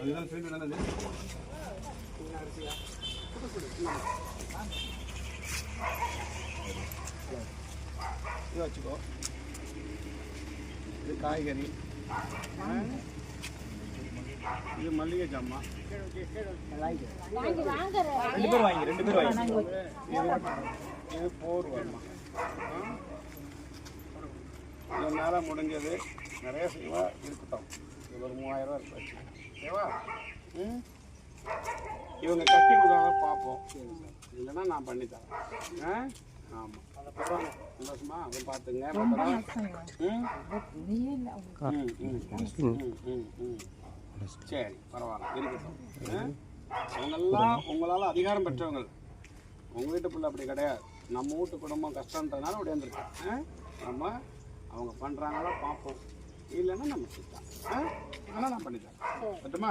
அதுதான் சிலிண்டர் என்னது இது வச்சுக்கோ. இது காய்கறி. இது மல்லிகை ஜாமான் ரெண்டு பேர் வாங்கி ரெண்டு பேர் வாங்கி. இது போர் வரலாம் என்னால் முடிஞ்சது. நிறைய செய்வா இருக்கட்டும். இது ஒரு மூவாயிரம் இருக்கு ஓகேவா ம்? இவங்க கட்டி கொடுக்காம பார்ப்போம். இல்லைன்னா நான் பண்ணி தரேன் ஆ ஆமாம் சந்தோஷமா? அதை பார்த்துங்க. ம், ம், ம், ம். சரி பரவாயில்ல. இருக்கட்டும். ஆ? அவங்கெல்லாம் உங்களால் அதிகாரம் பெற்றவங்க. உங்கள் வீட்டு பிள்ளை அப்படி கிடையாது. நம்ம வீட்டு குடும்பம் கஷ்டன்றதுனால அப்படி வந்திருக்கு நம்ம அவங்க பண்ணுறாங்களோ பார்ப்போம் இல்லைன்னா நம்ம செய்யலாம் ஆ? ஆனால் நான் பண்ணித்தரேன். பட்டுமா